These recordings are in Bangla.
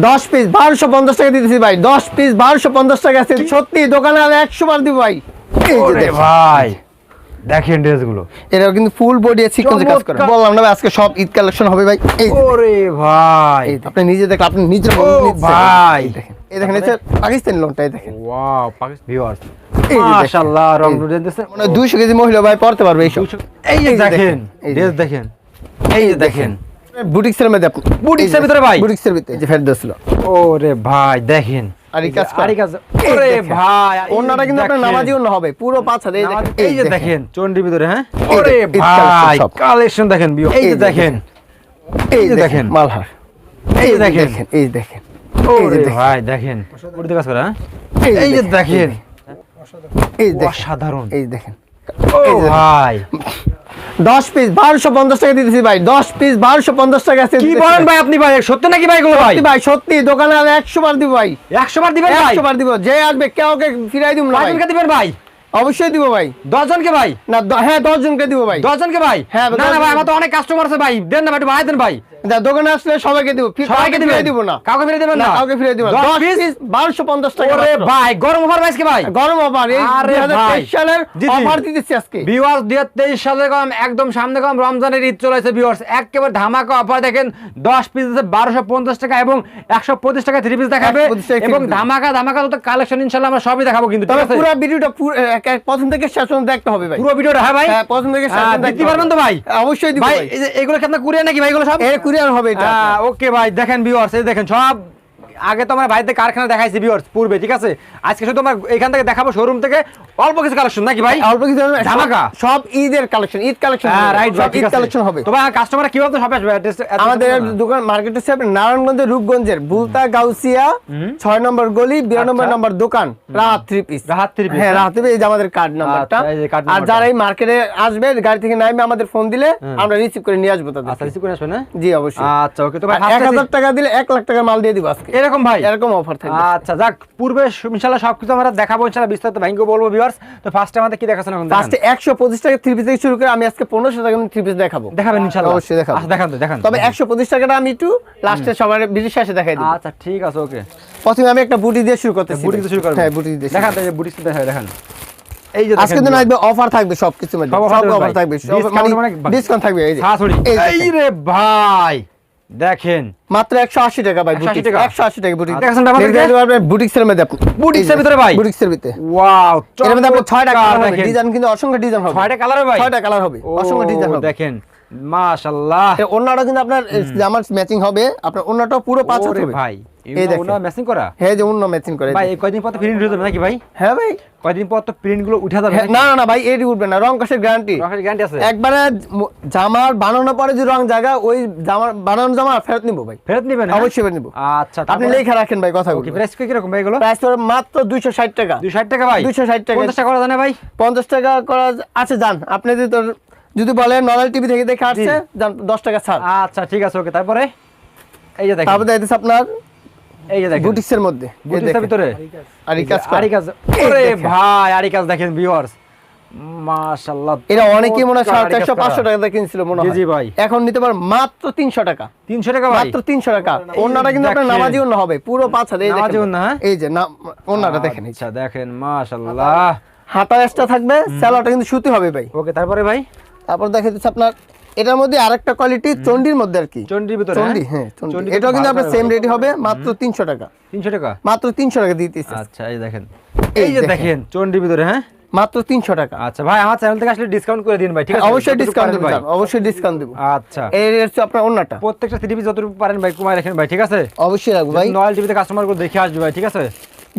দশ পিস বারোশো পঞ্চাশ টাকা দিতেছি ভাই দশ পিস বারোশো পঞ্চাশ টাকা আছে সত্যি দোকানে আর একশো বার দিব ভাই। ভাই দেখেন ড্রেসগুলো এটাও কিন্তু ফুল বডি সিকোয়েন্সে কাজ করে বললাম না ভাই, আজকে সব ঈদ কালেকশন হবে ভাই এই ওরে ভাই আপনি নিজে দেখেন আপনি মন নিজে ভাই। দেখেন। এই দেখেন এটা পাকিস্তানি লোনটাই দেখেন ওয়াও পাকিস্তান ভিউয়ার্স এই দেখেন। মাশাআল্লাহ রং এই- দিতেছে মানে দুইশো কেজি মহিলা ভাই পড়তে পারবে এই দেখেন দেখেন, এই ড্রেস দেখেন এই যে দেখেন বুটিক্সের মধ্যে আপনি বুটিক্সের ভিতরে ভাই? বুটিক্সের ভিতরে যে ফেরত দিয়েছিল ওরে ভাই দেখেন আর কাজ করা। আরি কাজ ওরে ভাই ওনাটা কিন্তু আপনার দেখেন। নামাজি অন্য হবে পুরো পাঁচ হাত এই দেখেন এই যে দেখেন চন্ডির ভিতরে হ্যাঁ এই ওরে দেখেন, ভাই কালেকশন দেখেন view। এই যে দেখেন এই যে দেখেন। মালহার এই যে দেখেন এই দেখেন ওরে ভাই দেখেন উড়তে কাজ করে হ্যাঁ এই যে দেখেন এই দেখেন অসাধারণ এই দেখেন ও ভাই দশ পিস বারোশো পঞ্চাশ টাকা দিতেছি ভাই। দশ পিস বারোশো পঞ্চাশ টাকা আছে কি বলেন ভাই আপনি ভাই? সত্যি নাকি ভাই গুলো ভাই? ভাই সত্যি দোকানে আর একশো বার দিব ভাই। একশো বার দিবেন একশো বার দিব যে আসবে কেউ কে ফিরাই দিব না দিবেন ভাই? অবশ্যই দিব ভাই। দশ জনকে ভাই? না হ্যাঁ দশ জনকে দিব ভাই। দশ জনকে ভাই? হ্যাঁ, না না ভাই আমার তো অনেক কাস্টমার আছে ভাই। দেন না ভাই একটু বাড়াই দেন ভাই। দোকানে আসলে সবাইকে দিব। সবাইকে কাউকে দিব না। কাউকে ফিরে দিবেন না কাউকে ফিরাই দিব না। দশ দশ piece? পিস বারোশো পঞ্চাশ টাকা ওরে ভাই গরম অফার পাইছে কি ভাই? গরম অফার এই আরে দুই হাজার ভাই। তেইশ সালের জি, জি। অফার দিতেছি আজকে। ভিউয়ার্স দুই হাজার তেইশ সালে কম একদম সামনে কম রমজানের ঈদ চলেছে ভিউয়ার্স একেবারে ধামাকা অফার দেখেন দশ পিস আছে বারোশো পঞ্চাশ টাকা এবং একশো পঁচিশ টাকা থ্রি পিস দেখাবে 125 এবং ধামাকা ধামাকা তো কালেকশন ইনশাল্লাহ আমরা সবই দেখাবো কিন্তু তবে পুরো ভিডিওটা পুরো- প্রথম থেকে শেষ পর্যন্ত দেখতে হবে ভাই। পুরো ভিডিওটা হ্যাঁ ভাই? হ্যাঁ প্রথম থেকে শেষ পর্যন্ত দেখতে পারবেন তো ভাই? অবশ্যই দিব ভাই এগুলো কি আপনার কুরিয়ার নাকি ভাই? এগুলো সব? এর কুরিয়ার হবে এটা। ওকে ভাই দেখেন ভিউয়ার্স এই দেখেন সব আগে তো আমরা বাড়িতে কারখানা দেখাইছি ভিউয়ার্স পূর্বে ঠিক আছে? আজকে শুধু আমরা এখান থেকে দেখাবো শোরুম থেকে অল্প কিছু কালেকশন নাকি ভাই? অল্প কিছু সব- ধামাকা। সব ঈদের কালেকশন ঈদ কালেকশন হ্যাঁ রাইট সব ঈদ কালেকশন হবে। তো ভাই কাস্টমার কীভাবে সব আসবে? আমাদের দোকান মার্কেট আপনার নারায়ণগঞ্জের রূপগঞ্জের বুলতা গাউসিয়া ছয় নম্বর গলি বিরানব্বই আচ্ছা। নম্বর দোকান Rahat three piece Rahat piece, হ্যাঁ হ্যাঁ? রাহাত এই যে আমাদের কার্ড নাম্বারটা আচ্ছা, card আর যারা এই মার্কেটে আসবে গাড়ি থেকে নামবে আমাদের ফোন দিলে আমরা রিসিভ করে নিয়ে আসব তাদের আচ্ছা রিসিভ করে আসবেন না? জি অবশ্যই। আচ্ছা ওকে তো ভাই এক first হাজার এ- টাকা দিলে এক লাখ টাকা মাল দিয়ে দিব আজকে। এরকম ভাই? এরকম অফার থাকবে। আচ্ছা যাক পূর্বে ইনশাআল্লাহ সবকিছু আমরা দেখাবো ইনশাআল্লাহ বিস্তারিত ভাইকে বলব ভিউয়ার্স তো ফার্স্টে আমাদের কি দেখাচ্ছেন এখন? ফার্স্টে একশো পঁচিশ টাকা থ্রি পিস থেকে শুরু করে আমি আজকে পনেরোশো টাকা থ্রি পিস দেখাবো। দেখাবেন ইনশাআল্লাহ অবশ্যই দেখাবো। আচ্ছা দেখান তো দেখান। তবে একশো পঁচিশ টাকাটা আমি একটু লাস্টে সবার বিশেষ শেষে দেখাই দিই। আচ্ছা ঠিক আছে ওকে। প্রথমে আমি একটা বুটি দিয়ে শুরু করতেছি। বুটি দিয়ে শুরু করবেন? হ্যাঁ বুটি দিয়ে দেখান তো এই বুটি দেখান দেখান। এই যে আজকে দিন আসবে অফার থাকবে সবকিছু মধ্যে সব থাকবে অফার থাকবে। Discount মানে ডিসকাউন্ট থাকবে এই যে। শাশুড়ি এই এই রে ভাই! দেখেন। মাত্র 180 টাকা ভাই 180 বুটিক টাকা? 180 টাকা বুটিক আচ্ছা, দেখেন আমাদেরকে? দেখতে পারবেন বুটিক্সের মধ্যে আপনি বুটিক্সের ভিতরে ভাই? বুটিক্সের ভিতরে। ওয়াও এর মধ্যে আপনি 6টা কালার দেখেন। ডিজাইন কিন্তু অসংখ্য ডিজাইন হবে। ছয়টা কালার হবে 6টা কালার হবে। অসংখ্য ডিজাইন হবে। দেখেন। মাশাআল্লাহ। এর ওন্নাটা কিন্তু আপনার জামার ম্যাচিং হবে আপনার পুরো পাঁচ হবে। ভাই এই দেখেন। দেখেন ম্যাচিং করা? হ্যাঁ যে অন্য ম্যাচিং করে। ভাই এই কয়দিন পর তো প্রিন্ট নাকি ভাই? হ্যাঁ ভাই। কয়দিন পর তো প্রিন্টগুলো উঠে যাবে হ্যাঁ, না না না ভাই এডি উঠবে না। রং কষের গ্যারান্টি রকেট গ্যারান্টি আছে? একবারে জামার বানানোর পরে যে রং জায়গা ওই জামার বানানো জামা ফেরত নিবো ভাই। ফেরত নেবেন হ্যাঁ? অবশ্যই ফেরত নিবো। আচ্ছা আপনি লেখা রাখেন ভাই কথা ওকে প্রাইস কি রকম ভাই এগুলো? প্রাইস পড়বে মাত্র দুইশো ষাট টাকা। 260 টাকা ভাই? 260 টাকা। 50 টাকা করা জানে ভাই? পঞ্চাশ টাকা করা আছে যান আপনি যদি তোর যদি বলেন নর্মাল টিভি থেকে দেখে আসছে দশ টাকা ছাড়। আচ্ছা ঠিক আছে ওকে তারপরে? এই যে দেখেন। তারপরে দেখতেছে আপনার এই যে দেখেন। বুটিক্সের মধ্যে। বুটিক্সের ভিতরে? আর কাজ আরি কাজ ওরে ভাই আরি কাজ দেখেন ভিউয়ার্স মাশাআল্লাহ এটা অনেকেই মনে হয় সাড়ে আরি কাজ চারশো করা। পাঁচশো টাকা কিনছিল মনে হয়। জি ভাই। এখন নিতে পার মাত্র তিনশো টাকা। 300 টাকা মাত্র তিনশো টাকা। ওনাটা কিন্তু আপনার দেখেন। নামাজি অন্য হবে। পুরো পাঁচ এই নামাজি দেখেন। হ্যাঁ? এই যে দেখেন এই যে। আচ্ছা দেখেন মাশাআল্লাহ। হাতা এক্সট্রা থাকবে কিন্তু সুতি হবে ভাই। ওকে তারপরে ভাই? তারপর দেখা যাচ্ছে আপনার এটার মধ্যে আরেকটা কোয়ালিটি চন্ডির মধ্যে আর কি। চন্ডির ভিতরে চন্ডি হ্যাঁ? চন্ডি চন্ডি এটাও কিন্তু আপনার সেম। রেটই হবে মাত্র তিনশো টাকা। 300 টাকা? মাত্র তিনশো টাকা দিতেছে। আচ্ছা এই দেখেন। এই যে দেখেন। চন্ডির ভিতরে হ্যাঁ? মাত্র তিনশো টাকা। আচ্ছা ভাই আমার চ্যানেল থেকে আসলে ডিসকাউন্ট করে দিন ভাই ঠিক আছে? অবশ্যই ডিসকাউন্ট দেবো ভাই। অবশ্যই ডিসকাউন্ট দেবো। আচ্ছা। এই হচ্ছে আপনার অন্যটা প্রত্যেকটা থ্রি পিস যতটুকু পারেন ভাই কমায় রাখেন ভাই ঠিক আছে? অবশ্যই রাখব ভাই। নয়েল টিভিতে কাস্টমারগুলো দেখে আসবে ভাই ঠিক আছে?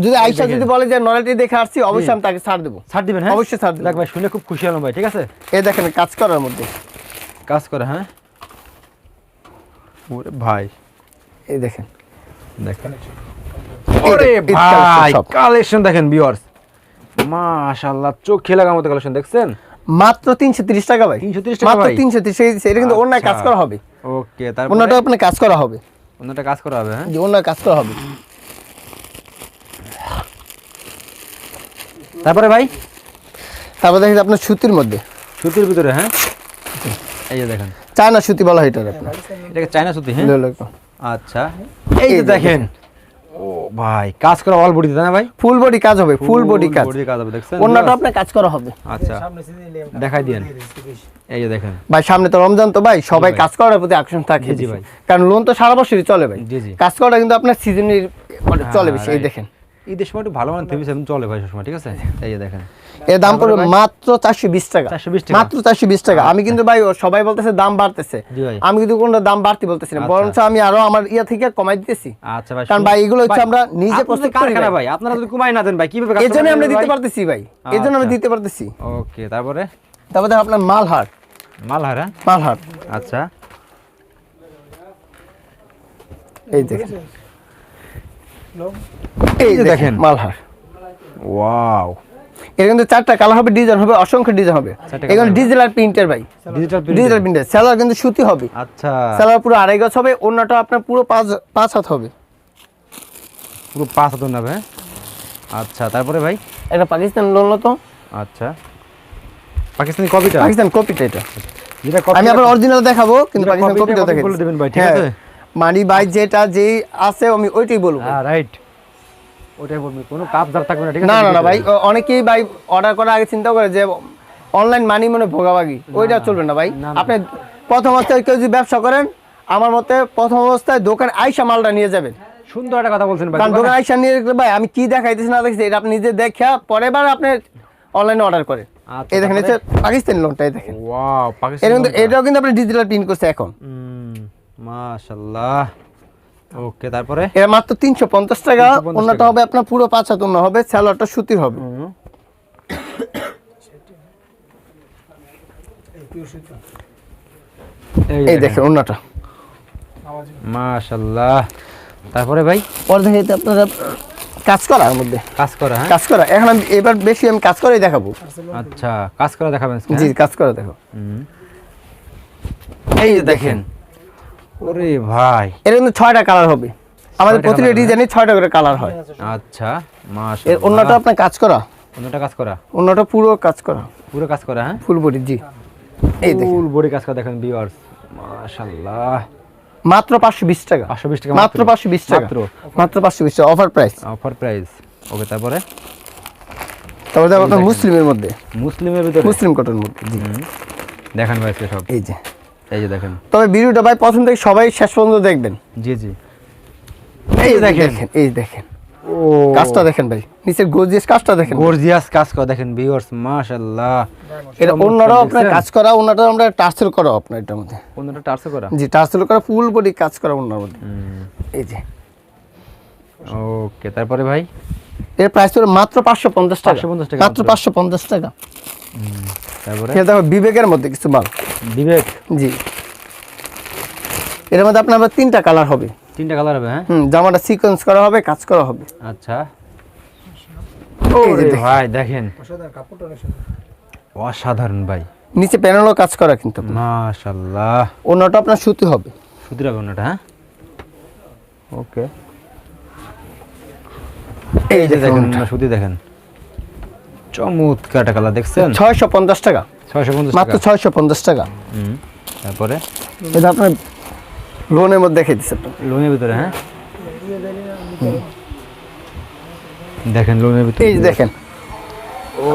যদি আইসা। যদি বলে যে নলেটি দেখে আসছি অবশ্যই আমি তাকে ছাড় দেবো। ছাড় দিবেন হ্যাঁ? অবশ্যই ছাড় দেবো। ভাই শুনে খুব খুশি হলাম ভাই ঠিক আছে? এই দেখেন কাজ করার মধ্যে। কাজ করে হ্যাঁ? ওরে ভাই। এই দেখেন। দেখেন। ওরে ভাই কালেকশন দেখেন ভিউয়ার্স মাশাআল্লাহ চোখ খেলা লাগার মতো কালেকশন দেখছেন? মাত্র তিনশো তিরিশ টাকা ভাই। 330 টাকা মাত্র ভাই? তিনশো তিরিশ এটা কিন্তু অন্য কাজ আচ্ছা। করা হবে। ওকে তারপর? অন্যটা আপনার কাজ করা হবে। অন্যটা কাজ করা হবে হ্যাঁ? যে অন্য কাজ করা হবে। তারপরে ভাই? তারপর দেখেন আপনার সুতির মধ্যে। সুতির ভিতরে হ্যাঁ? এই যে দেখেন। চায়না সুতি বলা হয় এটা আপনার। এটাকে চায়না সুতি হ্যাঁ। আচ্ছা। এই যে দেখেন। ও ভাই কাজ করা অল বডি না ভাই? ফুল বডি কাজ হবে ফুল বডি কাজ। বডি কাজ হবে দেখছেন? অন্যটা আপনার কাজ করা হবে। আচ্ছা। দেখাই দিয়েন। এই যে দেখেন। ভাই সামনে তো রমজান তো ভাই সবাই কাজ করার প্রতি আকর্ষণ থাকে জি, ভাই। কারণ লোন তো সারা বছরই চলে ভাই। জি, জি। কাজ করাটা কিন্তু আপনার সিজনের চলে বেশি এই হ্যাঁ, দেখেন। ঈদের সময় একটু ভালো মানে থেমে সেভেন চলে ভাই সবসময় ঠিক আছে? এই যে দেখেন। এর দাম পড়বে মাত্র চারশো বিশ টাকা। মাত্র চারশো বিশ টাকা। আমি কিন্তু ভাই সবাই বলতেছে দাম বাড়তেছে। আমি কিন্তু কোনো দাম বাড়তি বলতেছি না। আচ্ছা। বরঞ্চ আমি আরও আমার ইয়া থেকে কমাই দিতেছি। আচ্ছা ভাই কারণ ভাই এগুলো হচ্ছে আমরা নিজে প্রস্তুত করি ভাই। আপনারা যদি কমাই না দেন ভাই কীভাবে এই জন্য আমরা দিতে পারতেছি ভাই। এই জন্য আমরা আচ্ছা। দিতে পারতেছি। ওকে তারপরে? তারপরে আপনার মালহার। মালহারা মালহার। আচ্ছা। এই দেখেন। এই এই যে দেখেন। দেখেন। মালহার। ওয়াও। এর কিন্তু চারটা কালার হবে ডিজাইন হবে অসংখ্য ডিজাইন হবে। চারটা এগুলো colour হবে। ডিজিটাল প্রিন্টের ভাই। ডিজিটাল ডিজিটাল সেলার কিন্তু সুতি হবে। আচ্ছা। সেলার পুরো আড়াই গজ হবে অন্যটা আপনার পুরো পাঁচ পাঁচ হাত হবে। পুরো পাঁচ হাত নেবে তারপরে ভাই? এটা পাকিস্তান লোন তো। আচ্ছা। পাকিস্তানি কপিটা পাকিস্তান কপিটা এটা। যেটা আমি আবার অরিজিনাল দেখাবো কিন্তু পাকিস্তান কপিটা copy বলে দেবেন ভাই, ঠিক আছে? মানি ভাই যেটা যেই আছে আমি ওইটাই বলব। হ্যাঁ রাইট ওটাই বলবি কোনো কাপ দাগ থাকবে না ঠিক আছে? না না না ভাই অনেকেই ভাই অর্ডার করার আগে চিন্তা করে যে অনলাইন মানি মনে ভোগাভাগি ওইটা চলবে না ভাই। আপনি প্রথম অবস্থায় কেউ যদি ব্যবসা করেন আমার মতে প্রথম অবস্থায় দোকান আইসা মালটা নিয়ে যাবেন। সুন্দর একটা কথা বলছেন ভাই দোকান আইসা নিয়ে গেলে ভাই আমি কি দেখাইতেছি না দেখছি এটা আপনি নিজে দেখা পরের বার আপনি অনলাইনে অর্ডার করে আচ্ছা, এই দেখেন পাকিস্তানি লোনটা এই দেখেন। ওয়াও পাকিস্তানি এটাও কিন্তু আপনি ডিজিটাল প্রিন্ট করছে এখন। হুম, মাশাআল্লাহ। ওকে তারপরে? এটা মাত্র তিনশো পঞ্চাশ টাকা 350 অন্যটা হবে আপনার পুরো পাঁচ হাত অন্য হবে স্যালোয়ারটা সুতির হবে। এই দেখেন অন্যটা। মাশাআল্লাহ। তারপরে ভাই? অর্ধেক এতে আপনারা কাজ করার মধ্যে। কাজ করা হ্যাঁ? কাজ করা। এখন আমি এবার বেশি আমি কাজ করেই দেখাবো। আচ্ছা কাজ করা দেখাবেন জি হ্যাঁ? কাজ করা দেখো। এই দেখেন। ওরে ভাই। এর কিন্তু ছয়টা কালার হবে। আমাদের প্রতিটা ডিজাইনে ছয়টা করে কালার হয়। আচ্ছা এর অন্যটা আপনার কাজ করা? অন্যটা কাজ করা? অন্যটা পুরো কাজ করা। পুরো কাজ করা হ্যাঁ? ফুল বডি জি। এই দেখেন। ফুল বডি কাজ করা দেখেন ভিউয়ার্স মাশাআল্লাহ। মাত্র পাঁচশো বিশ টাকা। 520 টাকা মাত্র পাঁচশো বিশ টাকা। মাত্র। মাত্র পাঁচশো বিশ টাকা। Offer price offer price okay তারপরে? তারপরে দেখো আপনার মুসলিমের মধ্যে। মুসলিমের ভিতরে? মুসলিম কটন মধ্যে জি। দেখান ভাই সব। এই যে। এই যে দেখেন। তবে ভিডিওটা ভাই প্রথম থেকে সবাই শেষ পর্যন্ত দেখবেন। জি জি। এই যে দেখেন। এই দেখেন। ও। কাজটা দেখেন ভাই নিচের গর্জিয়াস কাজটা দেখেন। গর্জিয়াস কাজ করা দেখেন ভিউয়ার্স মাশাআল্লাহ। এটা অন্যরাও আপনার কাজ করা অন্যটা আমরা টার্সেল করা আপনার এটার মধ্যে। অন্যটা টার্সে করা? জি টার্সেল করা ফুল বডি কাজ করা অন্যর মধ্যে। এই যে। ওকে তারপরে ভাই? এর প্রাইস হলো মাত্র পাঁচশো পঞ্চাশ টাকা। 550 টাকা মাত্র মাত্র। পাঁচশো পঞ্চাশ টাকা। তারপরে? দেখো বিবেকের মধ্যে কিছু মাল বিবেক? জি। এর মধ্যে আপনার তিনটা কালার হবে। তিনটা কালার হবে হ্যাঁ? হুম জামাটা সিকোয়েন্স করা হবে কাজ করা হবে। আচ্ছা। ভাই দেখেন। অসাধারণ ভাই। নিচে প্যানেলও কাজ করা কিন্তু। মাশাআল্লাহ। অন্যটা আপনার সুতি হবে। সুতির হবে অন্যটা হ্যাঁ? ওকে। এই যে দেখেন সুতি দেখেন। চমৎকার একটা কালার দেখছেন? ছয়শো পঞ্চাশ টাকা। ছয়শো পঞ্চাশ মাত্র টাকা ছয়শো পঞ্চাশ টাকা। হুম। তারপরে? এটা আপনার লোনের মধ্যে দেখে দিচ্ছে আপনার লোনের ভিতরে হ্যাঁ? দেখেন লোনের ভিতরে। এই দেখেন। ও।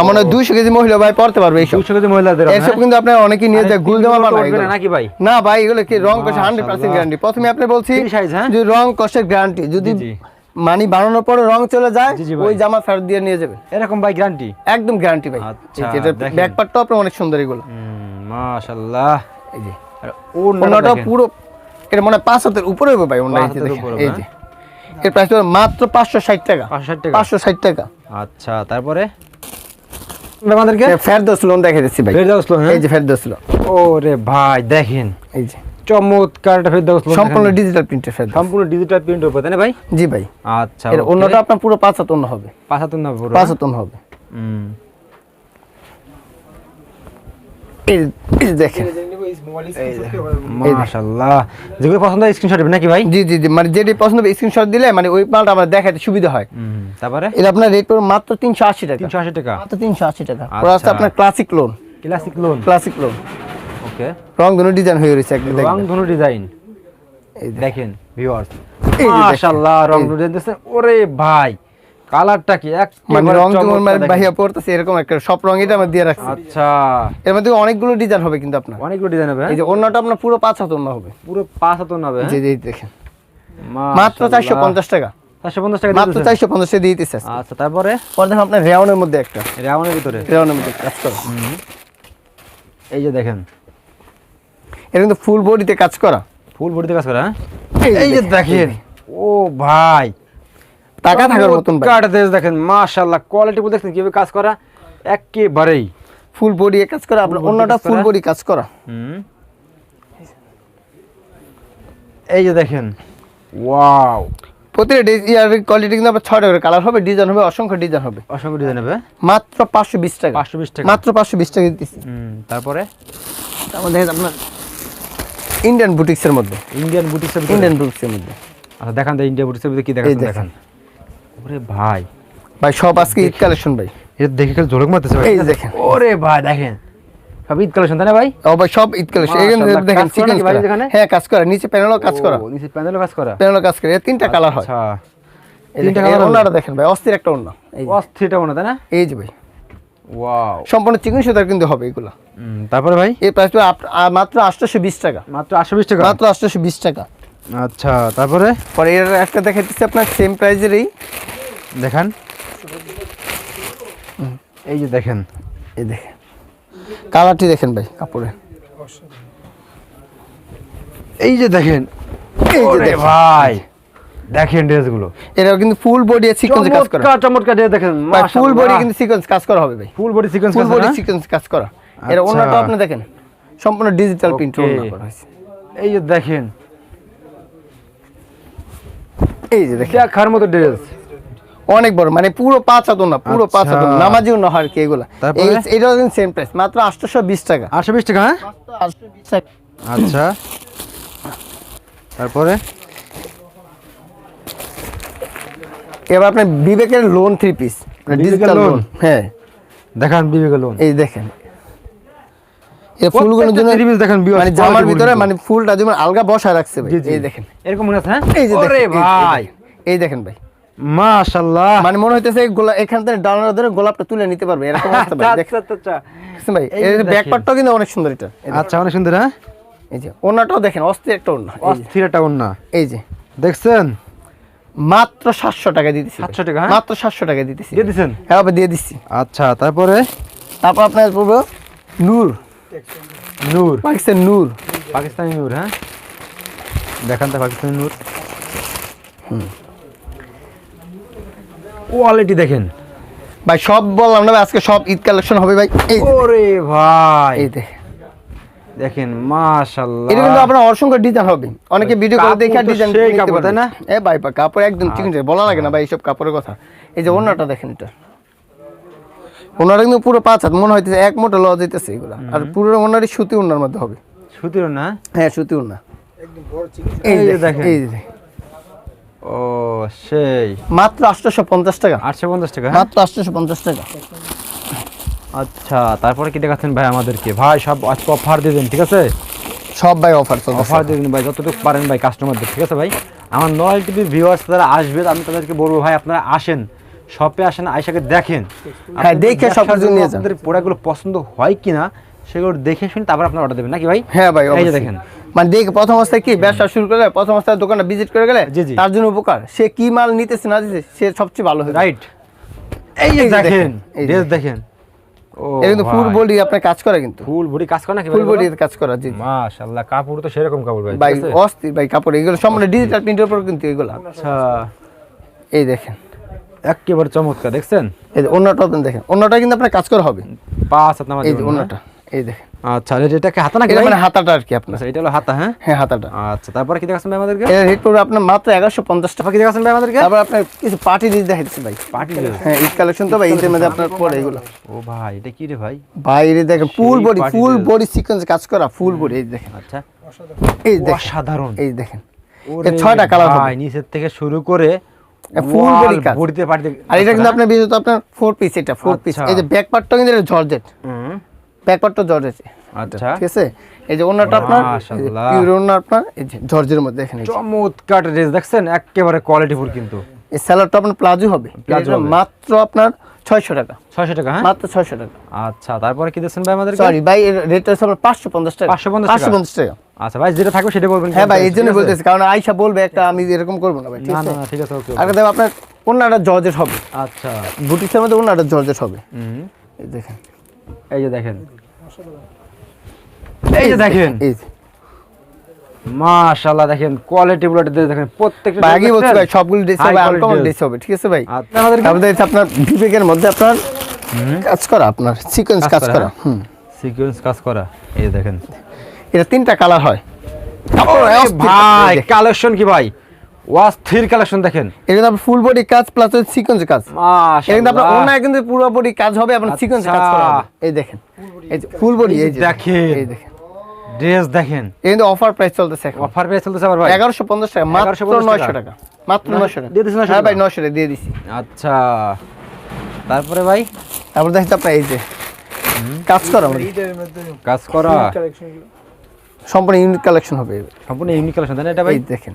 আমার দুইশো কেজি মহিলা ভাই পড়তে পারবে এইসব। কেজি মহিলাদের এইসব হ্যাঁ? কিন্তু অনেকেই নিয়ে যায় বানায় এগুলো। নাকি ভাই? না ভাই এগুলো কি রং কষে। গ্যারান্টি প্রথমে আপনি বলছি হ্যাঁ? যে রং কষের গ্যারান্টি যদি। মানি বানানোর পরে রং চলে যায় ওই জামা ফেরত দিয়ে নিয়ে যাবেন এরকম ভাই গ্যারান্টি একদম গ্যারান্টি ভাই। আচ্ছা, এটা দেখেন। ব্যাক পার্টটাও আপনার অনেক সুন্দর এগুলো। মাশাআল্লাহ। এই যে। আর দেখেন। পুরো এটা মনে হয় পাঁচ হাতের উপরে হবে ভাই পাঁচ এই যে হাতের উপরে এই যে। এর প্রাইস হলো মাত্র পাঁচশো ষাট টাকা। 560 টাকা? পাঁচশো ষাট টাকা। আচ্ছা তারপরে? আমাদেরকে? ফেরদোস লোন দেখে দিচ্ছি ভাই। ফেরদাউস লোন হ্যাঁ? এই যে ফেরদোস লোন ওরে ভাই দেখেন। এই যে। চমৎকার একটা ফেরদাউস সম্পূর্ণ ডিজিটাল প্রিন্টের ফেরদোস। সম্পূর্ণ ডিজিটাল প্রিন্ট হবে তাই না ভাই? জি ভাই। আচ্ছা এর অন্যটা আপনার পুরো পাঁচ হাত অন্য হবে। পাঁচ হাতের না পুরো পাঁচ হাত অন্য হবে। হুম। এই এই যে দেখেন। মাশাআল্লাহ। যেগুলো পছন্দ হয় স্ক্রিনশট নাকি ভাই? জি জি জি মানে যেটি পছন্দ হবে স্ক্রিনশট দিলে মানে ওই মালটা আমার দেখাতে সুবিধা হয়। তারপরে? এটা আপনার রেট পড়বে মাত্র তিনশো আশি টাকা। তিনশো আশি টাকা। মাত্র তিনশো আশি টাকা। আচ্ছা। আপনার classic lawn classic lawn classic lawn okay? রং ধনু ডিজাইন হয়ে রয়েছে একদম রং ধনু ডিজাইন দেখেন। ভিউয়ার্স। মাশাআল্লাহ রং। দিতেছে ওরে ভাই কালারটা কি এক মানে রং যেমন মানে বাহিয়া পড়তেছে এরকম একটা সব রং এটা আমরা দিয়ে রাখছি। আচ্ছা। এর মধ্যে অনেকগুলো ডিজাইন হবে কিন্তু আপনার। অনেকগুলো ডিজাইন হবে হ্যাঁ? এই যে অন্যটা আপনার পুরো পাঁচ হাত হবে। পুরো পাঁচ হাত হবে যে যে দেখেন। মাত্র চারশো পঞ্চাশ টাকা। চারশো পঞ্চাশ টাকা মাত্র দিতেছেন? চারশো পঞ্চাশ দিয়ে দিতেছে আচ্ছা তারপরে? পরে দেখেন আপনার রেওনের মধ্যে একটা। ভিতরে? রেওনের মধ্যে কাজ করা। এই যে দেখেন এটা কিন্তু ফুল বডিতে কাজ করা। ফুল বডিতে কাজ করে হ্যাঁ? এই যে দেখেন, দেখেন ও ভাই। টাকা থাকার মতন ভাই। কাটা দেখেন মাশাআল্লাহ কোয়ালিটি দেখছেন কীভাবে কাজ করা একেবারেই। ফুল বডি কাজ করা আপনার অন্যটা ফুল বডি কাজ করা। হুম। এই যে দেখেন ওয়াও। প্রতিটা কোয়ালিটি কিন্তু আপনার ছয়টা করে কালার হবে ডিজাইন হবে অসংখ্য ডিজাইন হবে। অসংখ্য ডিজাইন হবে মাত্র পাঁচশো বিশ টাকা। পাঁচশো বিশ টাকা। মাত্র পাঁচশো বিশ টাকা দিতেছি। তারপরে? তারপর দেখেন আপনার ইন্ডিয়ান বুটিক্সের মধ্যে। ইন্ডিয়ান বুটিক্স ইন্ডিয়ান বুটিক্সের মধ্যে। আচ্ছা দেখান তো ইন্ডিয়া বুটিক্সের ভিতরে কি দেখেন। দেখান। ওরে ভাই। ভাই সব আজকে ঈদ কালেকশন ভাই। এটা দেখে খালি ঝলক মারতেছে ভাই। এই দেখেন। ওরে ভাই দেখেন। সব ঈদ কালেকশন তাই না ভাই? ও ভাই সব ঈদ কালেকশন এখানে দেখেন এখানে? হ্যাঁ কাজ করা। নিচে প্যানেলও কাজ করা। নিচে প্যানেলও কাজ করা। প্যানেলও কাজ করা। তিনটা কালার হয়। আচ্ছা এই তিনটা দেখেন, colour ওনাটা দেখেন ভাই অস্থির একটা ওনা এই অস্থিরটা মনে তাই না? এই যে ভাই। ওয়াও সম্পূর্ণ চিকন সুতার কিন্তু হবে এগুলো। তারপরে ভাই? এই প্রাইস মাত্র আটশোশো বিশ টাকা। মাত্র আটশো বিশ টাকা? মাত্র আটশোশো বিশ টাকা। আচ্ছা তারপরে? পরে এর একটা দেখাইতেছে আপনার সেম প্রাইজেরই দেখান। এই যে দেখেন। এই দেখেন। কালারটি দেখেন ভাই কাপড়ে। এই যে দেখেন। এই যে ভাই। দেখেন ড্রেসগুলো। এটা কিন্তু ফুল বডি সিকোয়েন্স কাজ করা। চমৎকার চমৎকার ড্রেস দেখেন ভাই ফুল বডি কিন্তু সিকোয়েন্স কাজ করা হবে ভাই। Full body sequence full body sequence কাজ করা। এর আচ্ছা। ওনাটা আপনি দেখেন সম্পূর্ণ ডিজিটাল প্রিন্ট ওনা করা হয়েছে। এই যে দেখেন। এই যে দেখেন। দেখার মতো ড্রেস। অনেক বড় মানে পুরো পাঁচ হাত না পুরো পাঁচ হাত আচ্ছা। নামাজিও না হয় আর কি এগুলা। এটা কিন্তু সেম প্রাইস মাত্র আটশোশো বিশ টাকা। আটশো বিশ টাকা হ্যাঁ? আটশো বিশ টাকা। আচ্ছা। তারপরে? এবার আপনার বিবেকের lawn three piece digital lawn হ্যাঁ। দেখান বিবেক লোন এই দেখেন। এই ফুলগুলোর জন্য রিভিউজ দেখেন মানে জামার ভিতরে মানে ফুলটা যেমন আলগা বসা রাখছে ভাই জি, জি। এই দেখেন। এরকম মনে আছে হ্যাঁ? এই যে ওরে দেখেন, এই- এই ভাই। এই দেখেন ভাই। মাশাআল্লাহ। মানে মনে হইতেছে গোলাপ এখান থেকে ধরে গোলাপটা তুলে নিতে পারবে এরকম অবস্থা ভাই আচ্ছা দেখেন। আচ্ছা আচ্ছা। দেখছেন ভাই এই যে ব্যাক পার্টটাও কিন্তু অনেক সুন্দর এটা আচ্ছা অনেক সুন্দর হ্যাঁ? এই যে ওনাটাও দেখেন অস্থির একটা ওনা অস্থির একটা ওন্না এই যে। দেখছেন? মাত্র সাতশো টাকা দিতেছি ভাই। 700 টাকা, হ্যাঁ? মাত্র সাতশো টাকা দিতেছি। দিয়ে দিছেন? হ্যাঁ দিয়ে দিচ্ছি। আচ্ছা তারপরে? তারপর আপনার পড়ব নূর। নূর। পাকিস্তান নূর। পাকিস্তানি নূর হ্যাঁ? দেখান তো পাকিস্তানি নূর। কোয়ালিটি দেখেন। ভাই সব বললাম না ভাই, আজকে সব ঈদ কালেকশন হবে ভাই। ওরে ভাই। এই দেখেন। দেখেন মাশাআল্লাহ। এটা কিন্তু আপনার অসংখ্য ডিজাইন হবে। অনেকে ভিডিও করে দেখে ডিজাইন সেই কাপড়, তাই না? এ ভাই পা কাপড় একদম চিকন চাই বলা লাগে না ভাই এইসব কাপড়ের কথা। এই যে ওনাটা দেখেন এটা। ওনারা কিন্তু পুরো পাঁচ হাত মনে হইতেছে এক মোটা লওয়া যাইতেছে এগুলো। আর পুরো ওনারই সুতি ওনার মধ্যে হবে। সুতির না হ্যাঁ সুতি ওনা এই এই যে যে দেখেন। দেখেন এই যে দেখেন। ও সেই। মাত্র আটশোশো পঞ্চাশ টাকা। আটশো পঞ্চাশ টাকা? হ্যাঁ? মাত্র আটশোশো পঞ্চাশ টাকা। আচ্ছা তারপরে কি দেখাচ্ছেন ভাই আমাদেরকে? ভাই সব আজকে অফার দিয়ে দেন ঠিক আছে? সব ভাই অফার অফার দিয়ে দিন ভাই যতটুকু পারেন ভাই কাস্টমারদের ঠিক আছে ভাই? আমার নয়েল টিভির ভিউয়ার্স যারা আসবে আমি তাদেরকে বলব ভাই আপনারা আসেন শপে আসেন আইসাকে দেখেন। হ্যাঁ, দেখে সব নিয়ে যান। আপনাদের প্রোডাক্টগুলো পছন্দ হয় কিনা সেগুলো দেখে শুনে তারপর আপনারা অর্ডার দেবেন নাকি ভাই? হ্যাঁ ভাই এই যে দেখেন। মানে দেখ প্রথম অবস্থায় কি ব্যবসা শুরু করলে প্রথম অবস্থায় দোকানটা ভিজিট করে গেলে। তার জন্য উপকার। সে কি মাল নিতেছে না দিতেছে সে সবচেয়ে ভালো হবে রাইট এই যে দেখেন ড্রেস দেখেন। এটা কিন্তু ফুল বডি আপনার কাজ করে কিন্তু। ফুল বডি কাজ করে নাকি ফুল বডি কাজ করা জি। মাশাআল্লাহ কাপড় তো সেরকম কাপড় ভাই ভাই অস্থির ভাই কাপড় এগুলো সম্পূর্ণ ডিজিটাল প্রিন্টের উপর কিন্তু এগুলো। আচ্ছা। এই দেখেন। একেবারে চমৎকার দেখছেন? এই অন্যটা দেখেন অন্যটা কিন্তু আপনার কাজ করা হবে। পাঁচ হাত নামাজ এই অন্যটা। এই দেখেন। আচ্ছা এটাকে হাতা নাকি এটা মানে হাতাটা আর কি আপনার। আচ্ছা এটা হলো হাতা হ্যাঁ? হ্যাঁ হাতাটা। আচ্ছা তারপরে কি দেখাচ্ছেন ভাই আমাদেরকে? এর রেট পড়বে আপনার মাত্র এগারোশো পঞ্চাশ টাকা। কি দেখাচ্ছেন ভাই আমাদেরকে? তারপর আপনার কিছু পার্টি ভাই। পার্টি হ্যাঁ ঈদ কালেকশন তো ভাই ঈদের মধ্যে আপনার পরে এগুলো। ও ভাই এটা কি রে ভাই? বাইরে দেখেন full body full body sequence কাজ করা ফুল বডি এই দেখেন। আচ্ছা। এই দেখেন। অসাধারণ। এই দেখেন। এর ছয়টা কালার ভাই, নিচের থেকে শুরু করে ফুল বডি কাজ। বডিতে পার্টি আর এটা কিন্তু আপনার বিশেষত আপনার ফোর পিস এটা ফোর পিস আচ্ছা। এই যে ব্যাক পার্টটা কিন্তু এটা জর্জেট ব্যাকপার্টটা জর্জের আচ্ছা। ঠিক আছে? এই যে ওনাটা আপনার মাশাআল্লাহ। পিওর ওনা আপনার এই যে জর্জের মধ্যে যে। চমৎকার ড্রেস দেখছেন? একেবারে কোয়ালিটিফুল কিন্তু। এই স্যালাডটা আপনার প্লাজো হবে। প্লাজো মাত্র আপনার ছয়শো টাকা। ছয়শো টাকা হ্যাঁ? মাত্র ছয়শো টাকা। আচ্ছা তারপরে কি দিচ্ছেন ভাই আমাদের সরি ভাই এর রেট হচ্ছে আপনার পাঁচশো পঞ্চাশ টাকা? 550 টাকা? আচ্ছা ভাই যেটা থাকবে সেটা বলবেন। হ্যাঁ ভাই এই জন্য বলতেছি কারণ আইসা বলবে একটা আমি এরকম করব না ভাই ঠিক আছে না না, ঠিক আছে ওকে আর দেখো আপনার অন্যটা জর্জেট হবে। আচ্ছা। বুটিক্সের মধ্যে অন্যটা জর্জেট হবে। হুম। এই দেখেন। এই যে দেখেন এই যে দেখেন। মাশাআল্লাহ দেখেন কোয়ালিটি দেখেন প্রত্যেকটা বলছি ভাই সবগুলো ড্রেস হবে আনকমন। ড্রেস হবে ঠিক আছে ভাই? আচ্ছা, আমাদের আপনার বিবেকের মধ্যে আপনার কাজ করা আপনার সিকোয়েন্স কাজ করা, হুম। সিকোয়েন্স কাজ করা। এই দেখেন। এটা তিনটা কালার হয়। ভাই। কালেকশন কি ভাই? অস্থির কালেকশন দেখেন। এটা আপনার ফুল বডি কাজ প্লাস সিকোয়েন্স কাজ। এটা কিন্তু আপনার মাশাআল্লাহ। অন্যায় কিন্তু পুরো বডি কাজ হবে আপনার সিকোয়েন্স কাজ করা হবে। এই দেখেন। এই ফুল বডি এই দেখেন। এই দেখেন। ড্রেস দেখেন। এই কিন্তু অফার প্রাইস চলতেছে এখন। অফার পেয়ে চলতেছে আবার ভাই। এগারোশো পঞ্চাশ টাকা মাত্র 1150 নয়শো টাকা। মাত্র না, নয়শো টাকা। দিয়ে দিছেন 900 হ্যাঁ ভাই টাকা? নয়শো টাকা দিয়ে দিছি। আচ্ছা। তারপরে ভাই? তারপর দেখছি আপনার এই যে। কাজ করা কাজ করা। সম্পূর্ণ ইউনিক কালেকশন হবে। সম্পূর্ণ ইউনিক কালেকশন তাই না এটা ভাই? দেখেন।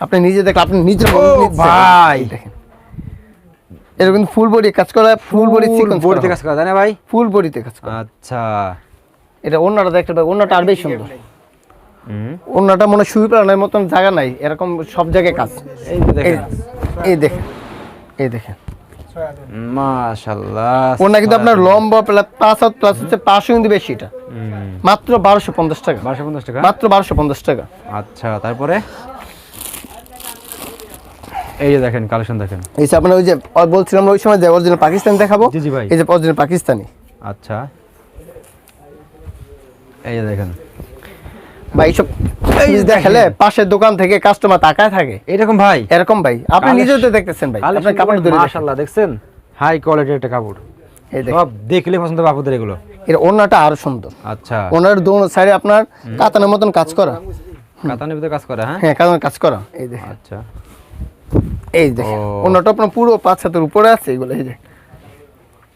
আপনি নিজে দেখলে আপনি নিজে ভাই। দেখেন। এটা কিন্তু ফুল বডি কাজ করা ফুল বডি সিকোয়েন্স বডিতে কাজ করা তাই না ভাই? ফুল বডিতে কাজ করা। আচ্ছা। এটা অন্যটা দেখতে পাই অন্যটা আর বেশি সুন্দর। অন্যটা মনে শুই পালানোর মতন জায়গা নাই এরকম সব জায়গায় কাজ। এই দেখেন। এই দেখেন এই দেখেন। মাশাআল্লাহ অন্য কিন্তু আপনার লম্বা প্লাস পাঁচ হাত প্লাস হচ্ছে পাঁচশো কিন্তু বেশি এটা। হুম। মাত্র বারোশো পঞ্চাশ টাকা। 1250 টাকা? মাত্র বারোশো পঞ্চাশ টাকা। আচ্ছা তারপরে? এই যে দেখেন কালেকশন দেখেন। এই যে আপনার ওই যে বলছিলাম ওই সময় যে অরিজিনাল পাকিস্তানি দেখাবো জি, জি ভাই। এই যে অরিজিনাল পাকিস্তানি। আচ্ছা। এই যে দেখেন। বা এইসব এই এই যে দেখালে পাশের দোকান থেকে কাস্টমার তাকায় থাকে। এরকম ভাই। এরকম ভাই। আপনি নিজেও তো দেখতেছেন ভাই। আপনার কাপড় ধরে মাশাআল্লাহ দেখছেন? হাই কোয়ালিটির একটা কাপড়। এই দেখেন। সব দেখলে পছন্দ এগুলো। এর ওনাটা আরও সুন্দর। আচ্ছা। ওনার দোনো সাইডে আপনার কাতানের মতন কাজ করা। কাতানের ভিতরে কাজ করে হ্যাঁ? হ্যাঁ কাতানের কাজ করা। এই দেখেন। আচ্ছা। এই দেখেন ও। ওনাটা আপনার পুরো পাঁচ হাতের উপরে আছে এগুলো এই যে।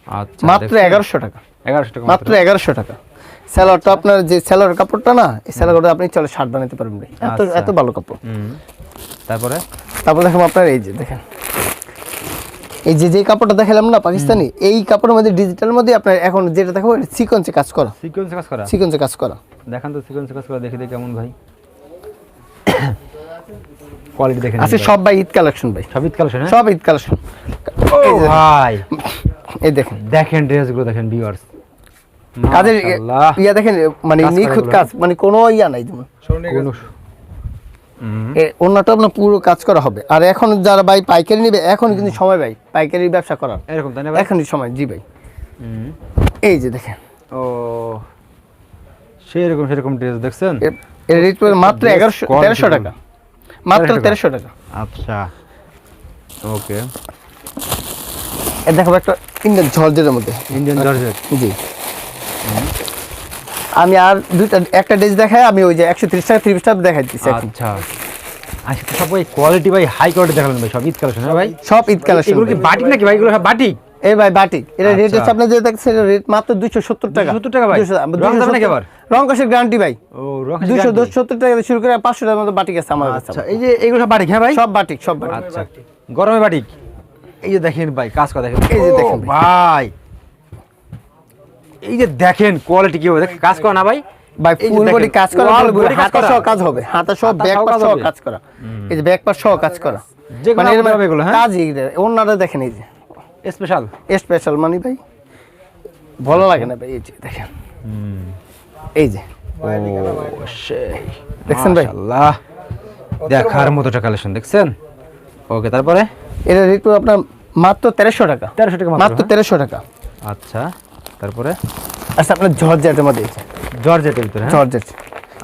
আচ্ছা মাত্র এগারোশো টাকা। এগারোশো টাকা মাত্র এগারোশো টাকা। স্যালোয়ারটা আপনার যে স্যালোয়ার কাপড়টা না এই স্যালোয়ারটা আপনি চলে শার্ট বানাতে পারবেন ভাই। এত আচ্ছা। এত ভালো কাপড়। হুম। তারপরে? তারপর দেখেন আপনার এই যে দেখেন। এই যে যে কাপড়টা দেখালাম না পাকিস্তানি এই কাপড়ের মধ্যে ডিজিটাল মধ্যে আপনার এখন যেটা দেখো সিকোয়েন্সে কাজ করা। সিকোয়েন্সে কাজ করা? সিকোয়েন্সে কাজ করা। দেখান তো সিকোয়েন্সে কাজ করা দেখে দেখে কেমন ভাই। কোয়ালিটি দেখেন আছে সব ভাই ঈদ কালেকশন ভাই। সব ঈদ কালেকশন হ্যাঁ? সব ঈদ কালেকশন। ও ভাই। এই দেখেন। দেখেন ড্রেসগুলো দেখেন ভিউয়ার্স কাজের ইয়া দেখেন মানে নিখুঁত কাজ মানে কোনো ইয়া নাই এ অন্যটা আপনার পুরো কাজ করা হবে। আর এখন যারা ভাই পাইকারি নেবে এখন কিন্তু সময় ভাই পাইকারি ব্যবসা করার। এরকম তাই না এখনই সময় জি ভাই। এই যে দেখেন। ও সেরকম সেরকম ড্রেস দেখছেন? এর- রেট মাত্র এগারোশো তেরোশো টাকা। মাত্র 1300 টাকা। আচ্ছা। ওকে। একটা ইন্ডিয়ান জর্জের মধ্যে। Indian georgette. জি। আমি আর দুইটা একটা ড্রেস দেখাই আমি ওই যে একশো তিরিশ টাকা তিরিশ টাকা দেখাই দিচ্ছি আচ্ছা। আজকে তো সব ওই কোয়ালিটি ভাই হাই কোয়ালিটি দেখালেন ভাই সব ঈদ কালেকশন হ্যাঁ ভাই? সব ঈদ কালেকশন এগুলো কি বাটিক নাকি ভাই? এগুলো সব বাটিক এই ভাই বাটিক এটা রেট। হচ্ছে আপনার যে দেখছেন রেট মাত্র দুইশো সত্তর টাকা। 270 টাকা ভাই? 270 আবার? রং কষের গ্যারান্টি ভাই। ও রং দুইশো সত্তর টাকা শুরু করে পাঁচশো টাকার মতো বাটিক আছে আমার আচ্ছা এই যে এগুলো সব বাটিক হ্যাঁ ভাই? সব বাটিক সব বাটিক। আচ্ছা গরমে বাটিক। এই যে দেখেন ভাই কাজ করা দেখেন। এই যে দেখেন ভাই। এই যে দেখেন কোয়ালিটি কি হবে। কাজ করা না ভাই? ভাই ফুল বডি কাজ করা কাজ হাতা সহ কাজ হবে। হাতা সহ ব্যাক সহ। কাজ করা। এই যে ব্যাক সহ কাজ করা। এগুলো, হ্যাঁ? কাজই ওনারা দেখেন এই যে। স্পেশাল স্পেশাল মানি ভাই ভালো লাগে না ভাই এই যে দেখেন। এই যে। দেখছেন ভাই? মাশাআল্লাহ। দেখার মতো কালেকশন দেখছেন? ওকে তারপরে? এটা রেট আপনার মাত্র তেরোশো টাকা। 1300 টাকা মাত্র, হ্যাঁ? তেরোশো টাকা। আচ্ছা তারপরে? আচ্ছা আপনার জর্জেটের মধ্যে জর্জেটের ভিতরে হ্যাঁ? জর্জেট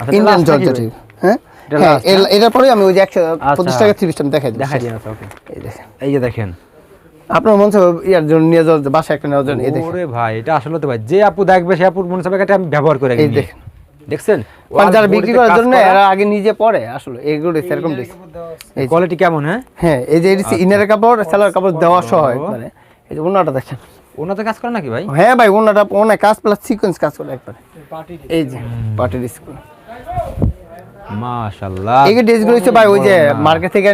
আচ্ছা, ইন্ডিয়ান জর্জেট হ্যাঁ? এটা হ্যাঁ last, এর- এটার পরে আমি ওই যে একশো পঁচিশ আচ্ছা। টাকা তিরিশ টাকা দেখাই দেখাই আচ্ছা ওকে এই দেখেন। এই যে দেখেন আপনার মন চাই ইয়ার জন্য নিয়ে যাওয়ার বাসায় একটা নেওয়ার জন্য ওরে ভাই এটা আসলে তো ভাই যে আপু দেখবে সে আপুর মনে হবে এটা আমি ব্যবহার করে এই দেখেন। দেখছেন? মানে যারা বিক্রি করার জন্য এরা আগে নিজে পরে আসলে এগুলো সেরকম কোয়ালিটি কেমন হ্যাঁ? হ্যাঁ এই যে ইনারের কাপড় সেলার কাপড় দেওয়া সহ ও। মানে এই যে ওনাটা দেখেন। ওনাতে কাজ করে নাকি ভাই? হ্যাঁ ভাই ওনাটা অনেক কাজ প্লাস সিকোয়েন্স কাজ করে একবারে। এই যে পার্টির স্কুল মাশাআল্লাহ এই ড্রেসগুলো হচ্ছে ভাই ওই যে মার্কেট থেকে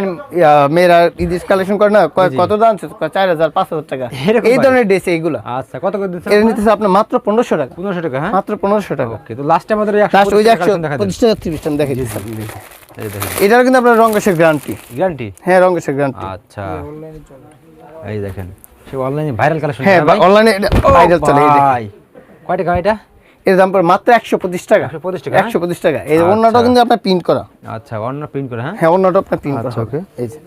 মেয়েরা ঈদের কালেকশন করে না কত দাম চার হাজার পাঁচ হাজার টাকা। এই ধরনের ড্রেস এইগুলো। আচ্ছা কত করে দিচ্ছেন এটা নিতেছে আপনার মাত্র পনেরোশো টাকা। পনেরোশো টাকা হ্যাঁ? মাত্র পনেরোশো টাকা। ওকে তো লাস্টে আমাদের লাস্ট ওই যে একশো পঁচিশ টাকা তিরিশ টাকা দেখে দিচ্ছি। এই দেখেন। এটারও কিন্তু আপনার রঙ্গেশের গ্যারান্টি গ্যারান্টি হ্যাঁ রঙ্গেশের গ্যারান্টি আচ্ছা। এই দেখেন সে অনলাইনে ভাইরাল কালেকশন হ্যাঁ অনলাইনে ভাইরাল চলে এই দেখেন। কয় টাকা এটা এর দাম পড়ে মাত্র একশো পঁচিশ টাকা। 125 টাকা, একশো পঁচিশ টাকা। এই আচ্ছা। অন্যটা কিন্তু আপনার প্রিন্ট করা। আচ্ছা অন্য প্রিন্ট করা হ্যাঁ? হ্যাঁ অন্যটা আপনার প্রিন্ট করা ওকে এই যে।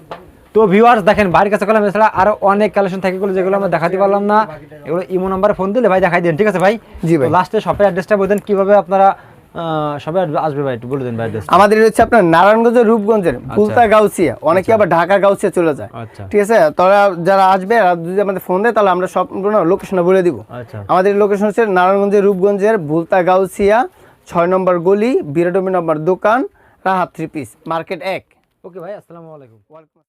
তো ভিউয়ার্স দেখেন বাড়ির কাছে কলম এছাড়া আরও অনেক কালেকশন থাকে গুলো যেগুলো আমরা দেখাতে পারলাম না। এগুলো ইমো নাম্বারে ফোন দিলে ভাই দেখাই দেন ঠিক আছে ভাই? জি ভাই। লাস্টে শপের অ্যাড্রেসটা বলতেন কীভাবে আপনারা সবাই আসবে ভাই একটু বলে দেন ভাই আমাদের হচ্ছে আপনার নারায়ণগঞ্জের রূপগঞ্জের ফুলতা গাউসিয়া অনেকে আবার ঢাকা গাউসিয়া চলে যায়। আচ্ছা। ঠিক আছে? তারা যারা আসবে যদি আমাদের ফোন দেয় তাহলে আমরা সম্পূর্ণ লোকেশনটা বলে দিব। আচ্ছা। আমাদের লোকেশন হচ্ছে নারায়ণগঞ্জের রূপগঞ্জের ভুলতা গাউসিয়া ছয় নম্বর গলি বিরানব্বই নম্বর দোকান রাহাত থ্রি পিস মার্কেট এক। ওকে ভাই আসসালামু আলাইকুম।